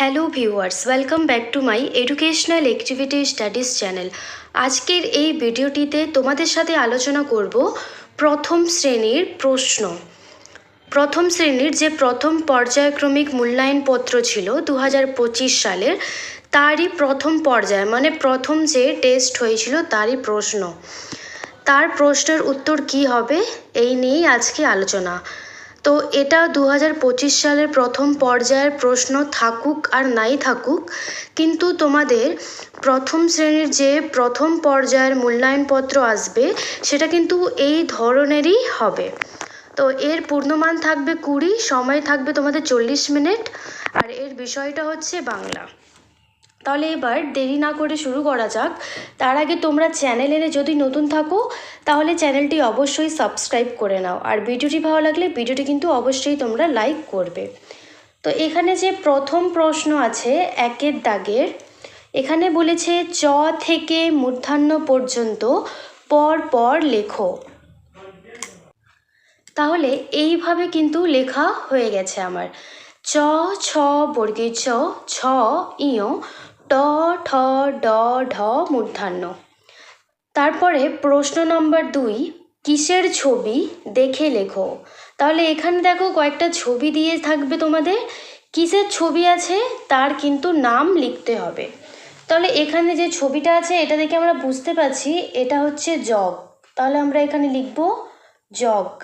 Hello viewers welcome back to my educational activity studies channel আজকের এই ভিডিওটিতে তোমাদের সাথে আলোচনা করব প্রথম শ্রেণির প্রশ্ন। প্রথম শ্রেণির যে প্রথম পর্যায়ক্রমিক মূল্যায়নপত্র ছিল দু পঁচিশ সালের, তারই প্রথম পর্যায় মানে প্রথম যে টেস্ট হয়েছিল তারই প্রশ্ন। তার প্রশ্নের উত্তর কি হবে? এই নিয়েই আজকে আলোচনা। তো এটা দু হাজার পঁচিশ সালের প্রথম পর্যায়ের প্রশ্ন, থাকুক আর নাই থাকুক। কিন্তু তোমাদের প্রথম শ্রেণির যে প্রথম পর্যায়ের মূল্যায়নপত্র আসবে, সেটা কিন্তু এই ধরনেরই হবে। তো এর পূর্ণমান থাকবে কুড়ি, সময় থাকবে তোমাদের চল্লিশ মিনিট। আর এর বিষয়টা হচ্ছে বাংলা। তাহলে এবার দেরি না করে শুরু করা যাক। তার আগে তোমরা চ্যানেলে যদি নতুন থাকো, তাহলে চ্যানেলটি অবশ্যই সাবস্ক্রাইব করে নাও। আর ভিডিওটি ভালো লাগলে ভিডিওটি কিন্তু অবশ্যই তোমরা লাইক করবে। তো এখানে যে প্রথম প্রশ্ন আছে, একের দাগের, এখানে বলেছে, চ থেকে মূর্ধান্য পর্যন্ত পর পর লেখো। তাহলে এইভাবে কিন্তু লেখা হয়ে গেছে আমার। চ, ছ, বর্গের চ, ছ, ইয় ট ঠ, ড, ঢ মূর্ধান্য। তারপরে প্রশ্ন নম্বর দুই, কিসের ছবি? দেখে লেখো। তাহলে এখানে দেখো কয়েকটা ছবি দিয়ে থাকবে তোমাদের। কিসের ছবি আছে? তার কিন্তু নাম লিখতে হবে। তাহলে এখানে যে ছবিটা আছে, এটা দেখে আমরা বুঝতে পারছি, এটা হচ্ছে জগ। তাহলে আমরা এখানে লিখব জগ।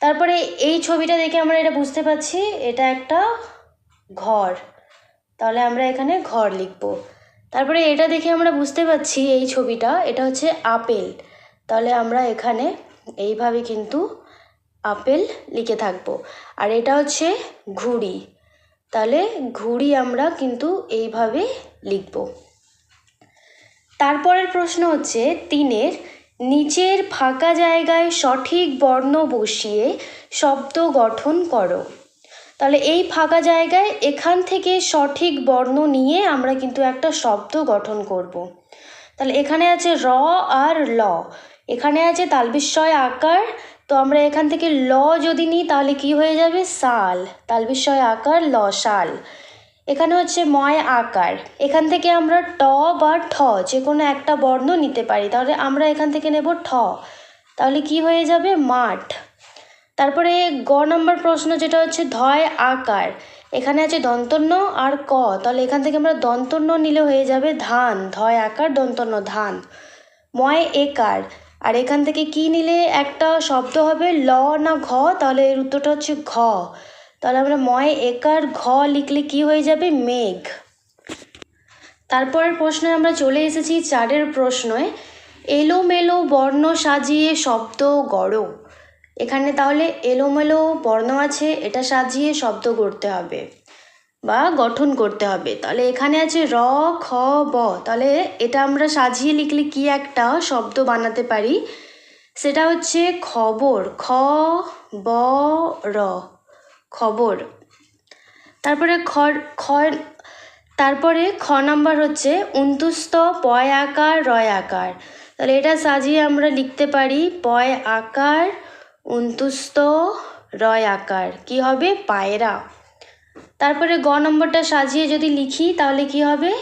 তারপরে এই ছবিটা দেখে আমরা এটা বুঝতে পারছি, এটা একটা ঘর। তাহলে আমরা এখানে ঘর লিখব। তারপরে এটা দেখে আমরা বুঝতে পারছি এই ছবিটা, এটা হচ্ছে আপেল। তাহলে আমরা এখানে এইভাবে কিন্তু আপেল লিখে থাকব। আর এটা হচ্ছে ঘুড়ি। তাহলে ঘুড়ি আমরা কিন্তু এইভাবে লিখব। তারপরের প্রশ্ন হচ্ছে তিনের নিচের ফাঁকা জায়গায় সঠিক বর্ণ বসিয়ে শব্দ গঠন করো। তাহলে এই ফাঁকা জায়গায় এখান থেকে সঠিক বর্ণ নিয়ে আমরা কিন্তু একটা শব্দ গঠন করব। তাহলে এখানে আছে র আর ল। এখানে আছে তালবিস্ময় আকার। তো আমরা এখান থেকে ল যদি নিই, তাহলে কি হয়ে যাবে? সাল। তালবিস্ময় আকার, ল, সাল। এখানে হচ্ছে ময় আকার। এখান থেকে আমরা ট বা ঠ যে কোনো একটা বর্ণ নিতে পারি। তাহলে আমরা এখান থেকে নেব ঠ। তাহলে কি হয়ে যাবে? মাঠ। তারপরে গ নম্বর প্রশ্ন যেটা হচ্ছে ধয় আকার। এখানে আছে দন্তন্য আর ক। তাহলে এখান থেকে আমরা দন্তন্য নিলে হয়ে যাবে ধান। ধয় আকার, দন্তন্য ধান। ময় একার। আর এখান থেকে কি নিলে একটা শব্দ হবে ল না ঘ? তাহলে এর উত্তরটা হচ্ছে ঘ। তাহলে আমরা ময় একার, ঘ লিখলে কি হয়ে যাবে? মেঘ। তারপরের প্রশ্নে আমরা চলে এসেছি চারের প্রশ্নয়। এলোমেলো বর্ণ সাজিয়ে শব্দ গড়ো। এখানে তাহলে এলোমেলো বর্ণ আছে, এটা সাজিয়ে শব্দ করতে হবে বা গঠন করতে হবে। তাহলে এখানে আছে র, খ, ব। তাহলে এটা আমরা সাজিয়ে লিখলে কি একটা শব্দ বানাতে পারি? সেটা হচ্ছে খবর, খ, ব, র, খবর। তারপরে খ খ, তারপরে খ নাম্বার হচ্ছে উন্তুস্ত পয় আকার রয় আকার তাহলে এটা সাজিয়ে আমরা লিখতে পারি পয় আকার উন্তুস্ত রয় আকার। কি হবে? পায়রা। তারপরে গ নম্বরটা সাজিয়ে যদি লিখি, তাহলে কি হবে?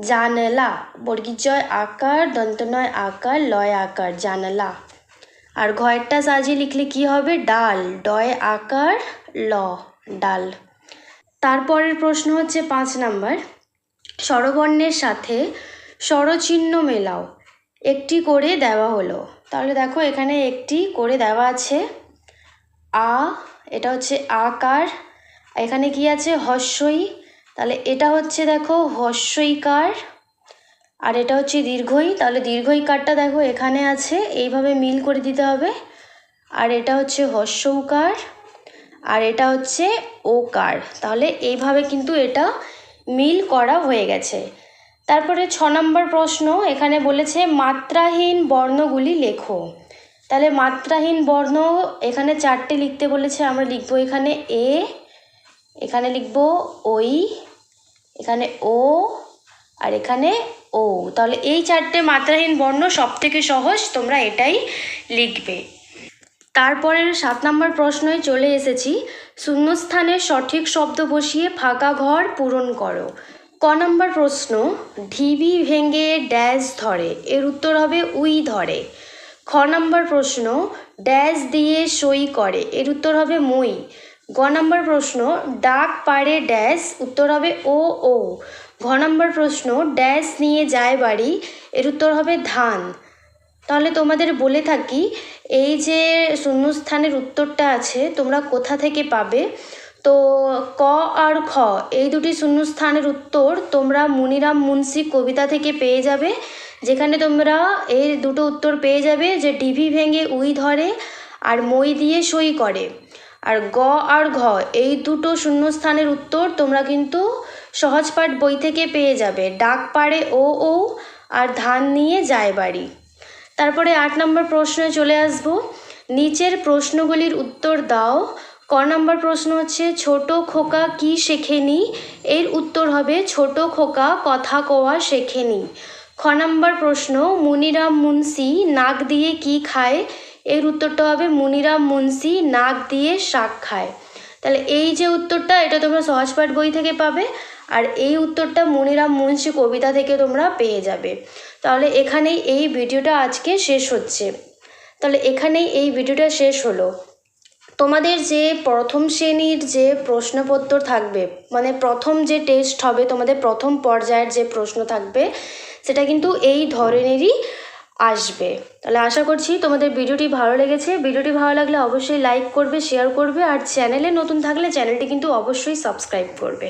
জানলা। বর্গীজয় আকার, দন্তনয় আকার, লয় আকার, জানলা। আর ঘয়েরটা সাজিয়ে লিখলে কি হবে? ডাল। ডয় আকার, ল, ডাল। তারপরের প্রশ্ন হচ্ছে পাঁচ নাম্বার। স্বরবর্ণের সাথে স্বরচিহ্ন মেলাও। একটি করে দেওয়া হলো। তাহলে দেখো এখানে একটি করে দেওয়া আছে। আ, এটা হচ্ছে আকার। এখানে কি আছে? হস্যই। তাহলে এটা হচ্ছে দেখো হস্যইকার। আর এটা হচ্ছে দীর্ঘই। তাহলে দীর্ঘইকারটা দেখো এখানে আছে। এইভাবে মিল করে দিতে হবে। আর এটা হচ্ছে হস্যৌকার। আর এটা হচ্ছে ওকার। তাহলে এইভাবে কিন্তু এটা মিল করা হয়ে গেছে। তারপরে ছ নম্বর প্রশ্ন, এখানে বলেছে, মাত্রাহীন বর্ণগুলি লেখো। তাহলে মাত্রাহীন বর্ণ, এখানে চারটে লিখতে বলেছে, আমরা লিখব এখানে এ, এখানে লিখব ওই, এখানে ও, আর এখানে ও। তাহলে এই চারটে মাত্রাহীন বর্ণ সব থেকে সহজ, তোমরা এটাই লিখবে। তারপরের সাত নম্বর প্রশ্নয় চলে এসেছি শূন্যস্থানে সঠিক শব্দ বসিয়ে ফাঁকা ঘর পূরণ করো। ক নম্বর প্রশ্ন, ঢিবি ভেঙে ড্যাশ ধরে, এর উত্তর হবে উই ধরে। খ নম্বর প্রশ্ন, ড্যাশ দিয়ে সই করে, এর উত্তর হবে মই। গ নম্বর প্রশ্ন, ডাক পারে ড্যাশ, উত্তর হবে ও ও। ঘ নম্বর প্রশ্ন, ড্যাশ নিয়ে যায় বাড়ি, এর উত্তর হবে ধান। তাহলে তোমাদের বলে থাকি, এই যে শূন্যস্থানের উত্তরটা আছে, তোমরা কোথা থেকে পাবে? তো ক আর খ এই দুটি শূন্যস্থানের উত্তর তোমরা মুনিরাম মুন্সি কবিতা থেকে পেয়ে যাবে, যেখানে তোমরা এই দুটো উত্তর পেয়ে যাবে যে ডিভি ভেঙে উই ধরে আর মই দিয়ে সই করে। আর গ আর ঘ, এই দুটো শূন্যস্থানের উত্তর তোমরা কিন্তু সহজপাঠ বই থেকে পেয়ে যাবে, ডাক পাড়ে ও ও আর ধান নিয়ে যায় বাড়ি। তারপরে আট নম্বর প্রশ্নে চলে আসব, নিচের প্রশ্নগুলির উত্তর দাও ক নম্বর প্রশ্ন হচ্ছে, ছোট খোকা কি শেখেনি? এর উত্তর হবে, ছোট খোকা কথা কওয়া শেখেনি। খ নম্বর প্রশ্ন, মুনিরাম মুন্সি নাক দিয়ে কি খায়? এর উত্তরটা হবে, মুনিরাম মুন্সি নাক দিয়ে শাক খায়। তাহলে এই যে উত্তরটা, এটা তোমরা সহজপাঠ বই থেকে পাবে, আর এই উত্তরটা মুনিরাম মুন্সি কবিতা থেকে তোমরা পেয়ে যাবে। তাহলে এখানেই এই ভিডিওটা আজকে শেষ হচ্ছে। তাহলে এখানেই এই ভিডিওটা শেষ হলো। তোমাদের যে প্রথম শ্রেণির যে প্রশ্নপত্র থাকবে মানে প্রথম যে টেস্ট হবে, তোমাদের প্রথম পর্যায়ের যে প্রশ্ন থাকবে, সেটা কিন্তু এই ধরনেরই আসবে। তাহলে আশা করছি তোমাদের ভিডিওটি ভালো লেগেছে। ভিডিওটি ভালো লাগলে অবশ্যই লাইক করবে শেয়ার করবে, আর চ্যানেলে নতুন থাকলে চ্যানেলটি কিন্তু অবশ্যই সাবস্ক্রাইব করবে।